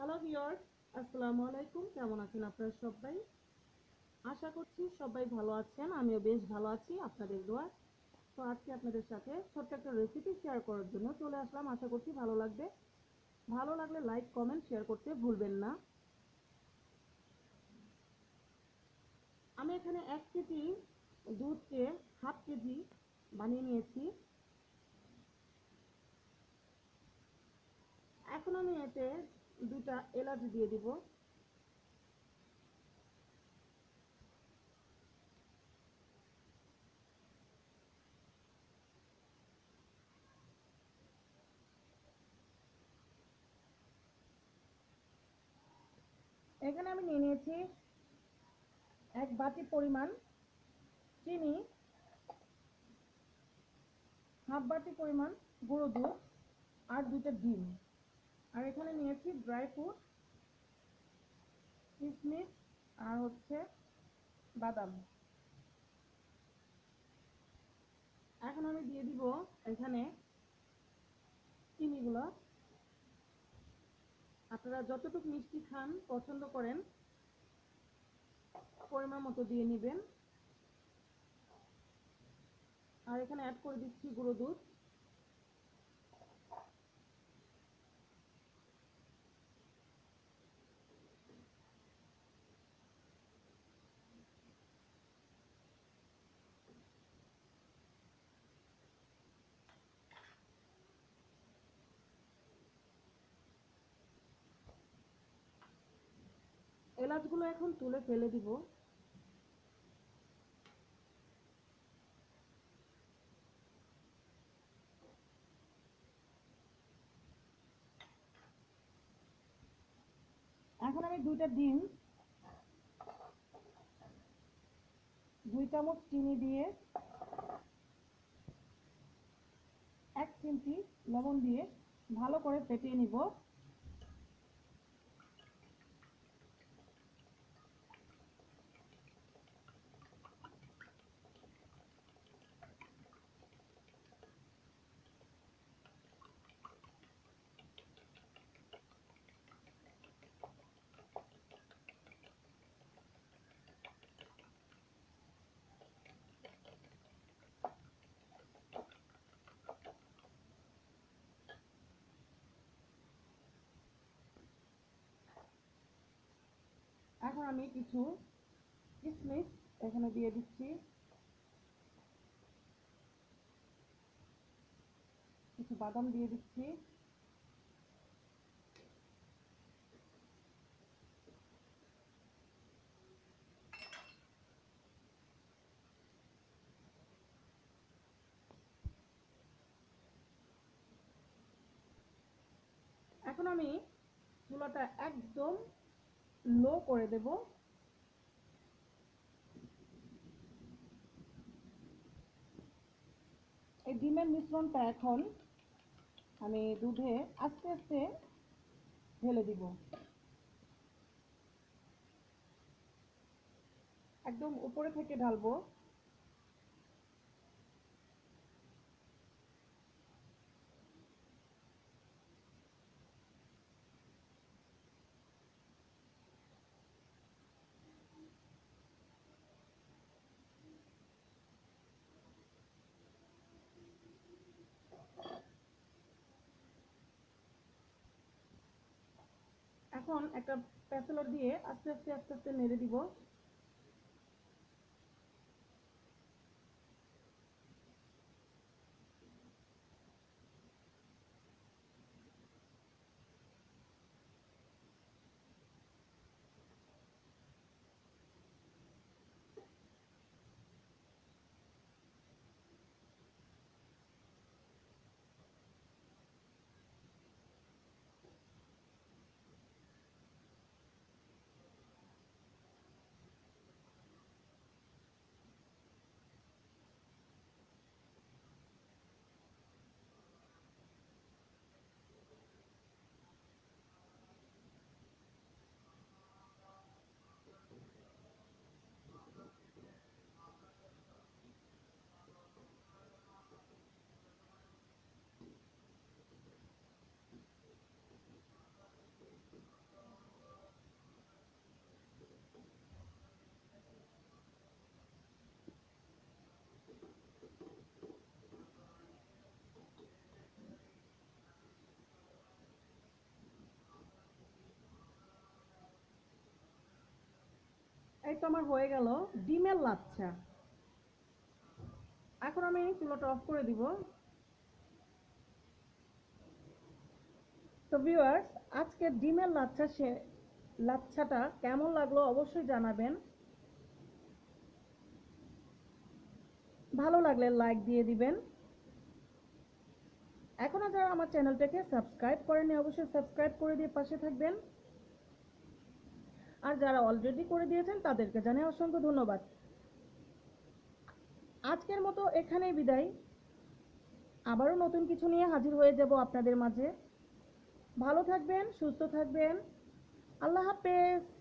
Hello viewers আসসালামু আলাইকুম কেমন আছেন আপনারা সবাই? আশা করছি সবাই ভালো আছেন। আমিও বেশ ভালো আছি আপনাদের দোয়া। তো আজকে আপনাদের সাথে ছোট্ট একটা রেসিপি শেয়ার করার জন্য চলে আসলাম। আশা করছি ভালো লাগবে। ভালো লাগলে লাইক কমেন্ট শেয়ার করতে ভুলবেন না। আমি এখানে এক কেজি দুধকে হাফ কেজি বানিয়ে নিয়েছি এখন আমি এতে দুটা এলাচ দিয়ে দিব। এখানে আমি নিয়ে নিয়েছি এক বাটি পরিমাণ চিনি, হাফ বাটি পরিমাণ গুঁড়ো দুধ আর দুটো ডিম। আর এখানে নিয়েছি ড্রাই ফ্রুট কিশমিশ আর হচ্ছে বাদাম। এখন আমি দিয়ে দিব এখানে চিনিগুলো। আপনারা যতটুকু মিষ্টি খান, পছন্দ করেন, পরিমাণ মতো দিয়ে নেবেন। আর এখানে অ্যাড করে দিচ্ছি গুঁড়ো দুধ। এলাচগুলো এখন তুলে ফেলে দিব। এখন আমি দুইটা ডিম, দুই চামচ চিনি দিয়ে, এক চিমটি লবণ দিয়ে ভালো করে ফেটিয়ে নিব এখন আমি কিছু কিশমিশ এখানে দিয়ে দিচ্ছি। কিছু বাদাম দিয়ে দিচ্ছি। এখন আমি চুলাটা একদম লো করে দেব। এই ডিমের মিশ্রণটা এখন আমি দুধে আস্তে আস্তে ঢেলে দিব। একদম উপরে থেকে ঢালবো। এখন একটা প্যাসেলর দিয়ে আস্তে আস্তে আস্তে আস্তে নেড়ে দিব। এই তো আমার হয়ে গেল। ডিমের লাচ্ছা। এখন আমি চুলাটা অফ করে দিব। তো ভিউয়ার্স আজকে ডিমের লাচ্ছা সে, লাচ্ছাটা কেমন লাগল অবশ্যই জানাবেন। ভালো লাগলে লাইক দিয়ে দিবেন। এখনও যারা আমার চ্যানেলটাকে সাবস্ক্রাইব করেনি অবশ্যই সাবস্ক্রাইব করে দিয়ে পাশে থাকবেন। আর যারা অলরেডি করে দিয়েছেন, তাদেরকে জানাই অসংখ্য ধন্যবাদ। আজকের মতো এখানেই বিদায়। আবারও নতুন কিছু নিয়ে হাজির হয়ে যাব আপনাদের মাঝে। ভালো থাকবেন, সুস্থ থাকবেন। আল্লাহ হাফেজ।